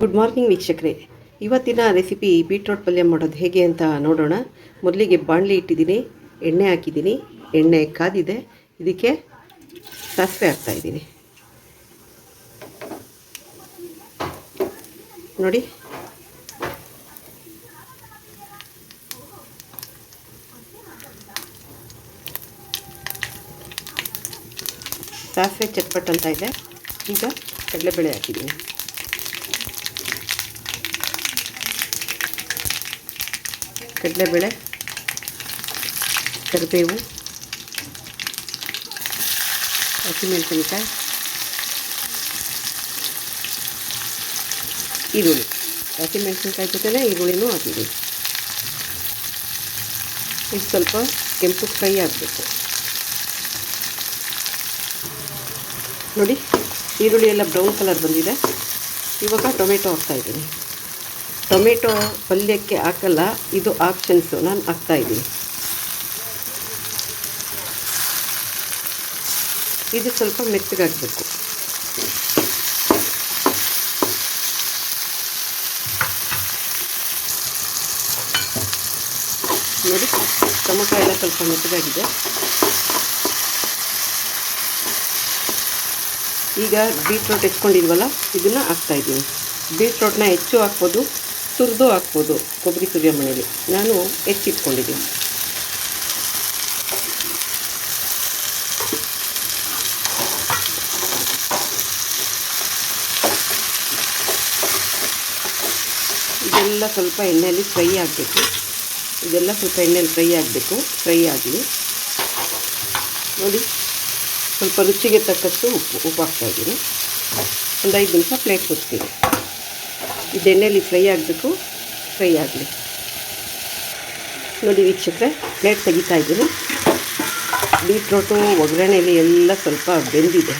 Good morning ವೀಕ್ಷಕರೇ. ಇವತ್ತಿನ recipe beetroot ಪಲ್ಯ ಮಾಡೋದು ಹೇಗೆ ಅಂತ ನೋಡೋಣ. ಮೊದಲಿಗೆ ಬಾಣಲಿ ಇಟ್ಟಿದ್ದೀನಿ, ಎಣ್ಣೆ ಹಾಕಿದ್ದೀನಿ, ಎಣ್ಣೆ ಕಾದಿದೆ. ಇದಕ್ಕೆ ಸಾಸಿವೆ ಹಾಕ್ತಾಯಿದ್ದೀನಿ ನೋಡಿ. ಸಾಸಿವೆ ಚಟ್ಪಟ್ ಅಂತ ಇದೆ. ಈಗ ಕಡಲೆಬೇಳೆ ಹಾಕಿದ್ದೀನಿ. ಕಡಲೆಬೇಳೆ, ಕರಿಬೇವು, ಹಸಿಮೆಣಸಿನಕಾಯಿ, ಈರುಳ್ಳಿ. ಹಸಿಮೆಣಸಿನಕಾಯಿ ಜೊತೆನೇ ಈರುಳ್ಳಿನೂ ಹಾಕಿದ್ದೀನಿ ಇದು ಸ್ವಲ್ಪ ಕೆಂಪು ಫ್ರೈ ಆಗಬೇಕು. ನೋಡಿ, ಈರುಳ್ಳಿ ಎಲ್ಲ ಬ್ರೌನ್ ಕಲರ್ ಬಂದಿದೆ. ಇವಾಗ ಟೊಮೆಟೊ ಹಾಕ್ತಾಯಿದ್ದೀನಿ ಟೊಮೆಟೊ ಪಲ್ಯಕ್ಕೆ ಹಾಕಲ್ಲ, ಇದು ಆಪ್ಷನ್ಸು ನಾನು ಹಾಕ್ತಾಯಿದ್ದೀನಿ ಇದು ಸ್ವಲ್ಪ ಮೆತ್ತಗಾಗಬೇಕು. ನೋಡಿ, ಟೊಮೊಟೊ ಎಲ್ಲ ಸ್ವಲ್ಪ ಮೆತ್ತಗಾಗಿದೆ. ಈಗ ಬೀಟ್ರೋಟ್ ಹೆಚ್ಕೊಂಡಿದ್ವಲ್ಲ, ಇದನ್ನು ಹಾಕ್ತಾಯಿದ್ದೀನಿ ಬೀಟ್ರೋಟ್ನ ಹೆಚ್ಚು ಹಾಕ್ಬೋದು. ತುರಿದು ಹಾಕ್ಬೋದು ಕೊಬ್ಬರಿ ತುರಿಯ ಮನೇಲಿ. ನಾನು ಹೆಚ್ಚಿಟ್ಕೊಂಡಿದ್ದೀನಿ. ಇದೆಲ್ಲ ಸ್ವಲ್ಪ ಎಣ್ಣೆಯಲ್ಲಿ ಫ್ರೈ ಆಗಬೇಕು. ಇದೆಲ್ಲ ಸ್ವಲ್ಪ ಎಣ್ಣೆಯಲ್ಲಿ ಫ್ರೈ ಆಗಬೇಕು. ಫ್ರೈ ಆಗಲಿ ನೋಡಿ, ಸ್ವಲ್ಪ ರುಚಿಗೆ ತಕ್ಕಷ್ಟು ಉಪ್ಪು ಉಪ್ಪು ಹಾಕ್ತಾಯಿದ್ದೀನಿ ಒಂದು ಐದು ನಿಮಿಷ ಪ್ಲೇಟ್ ಮುಚ್ತೀನಿ ಇದು ಫ್ರೈ ಆಗಬೇಕು. ಫ್ರೈ ಆಗಲಿ. ನೋಡಿ ವೀಕ್ಷಕರೆ, ಪ್ಲೇಟ್ ತೆಗಿತಾ ಇದ್ದೀನಿ. ಬೀಟ್ರೋಟು ಒಗ್ಗರಣೆಯಲ್ಲಿ ಎಲ್ಲ ಸ್ವಲ್ಪ ಬೆಂದಿದೆ.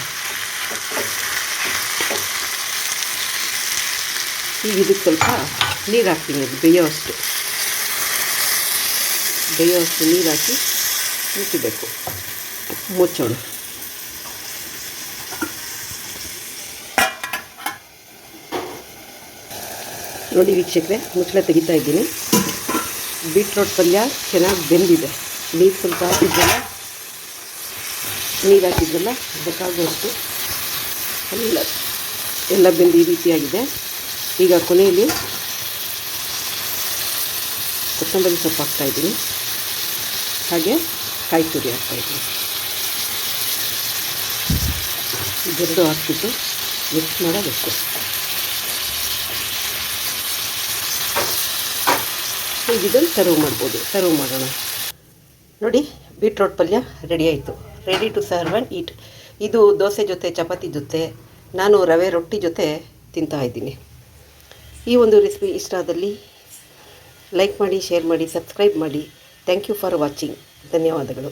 ಈಗ ಇದಕ್ಕೆ ಸ್ವಲ್ಪ ನೀರು ಹಾಕ್ತೀನಿ, ಅದು ಬೇಯೋಷ್ಟು ಬೇಯೋಷ್ಟು ನೀರು ಹಾಕಿ ಮುಚ್ಚಬೇಕು ಮುಚ್ಚೋಣ. ನೋಡಿ ವೀಕ್ಷಕರೆ, ಮುಚ್ಚಳ ತೆಗಿತಾ ಇದ್ದೀನಿ. ಬೀಟ್ರೋಟ್ ಪಲ್ಯ ಚೆನ್ನಾಗಿ ಬೆಂದಿದೆ. ನೀರು ಸ್ವಲ್ಪ ಹಾಕಿದ್ದೆಲ್ಲ ನೀರು ಹಾಕಿದ್ದೆಲ್ಲ ಬೇಕಾಗುವಷ್ಟು ಎಲ್ಲ ಎಲ್ಲ ಬೆಂದು ಈ ರೀತಿಯಾಗಿದೆ. ಈಗ ಕೊನೆಯಲ್ಲಿ ಕೊತ್ತಂಬರಿ ಸೊಪ್ಪು ಹಾಕ್ತಾಯಿದ್ದೀನಿ ಹಾಗೆ ಕಾಯಿ ತುರಿ ಹಾಕ್ತಾಯಿದ್ದೀನಿ ಇದೆರಡು ಹಾಕ್ಬಿಟ್ಟು ಮಿಕ್ಸ್ ಮಾಡೋದಕ್ಕೆ ಈಗ ಇದನ್ನು ಸರ್ವ್ ಮಾಡ್ಬೋದು. ಸರ್ವ್ ಮಾಡೋಣ. ನೋಡಿ ಬೀಟ್ರೋಟ್ ಪಲ್ಯ ರೆಡಿ ಆಯಿತು. Ready to serve and eat ಇದು ದೋಸೆ ಜೊತೆ, ಚಪಾತಿ ಜೊತೆ, ನಾನು ರವೆ, ರೊಟ್ಟಿ ಜೊತೆ ತಿಂತಾ ಇದ್ದೀನಿ. ಈ ಒಂದು ರೆಸಿಪಿ ಇಷ್ಟ ಆದಲ್ಲಿ ಲೈಕ್ ಮಾಡಿ ಶೇರ್ ಮಾಡಿ ಸಬ್ಸ್ಕ್ರೈಬ್ ಮಾಡಿ. ಥ್ಯಾಂಕ್ ಯು ಫಾರ್ ವಾಚಿಂಗ್ ಧನ್ಯವಾದಗಳು.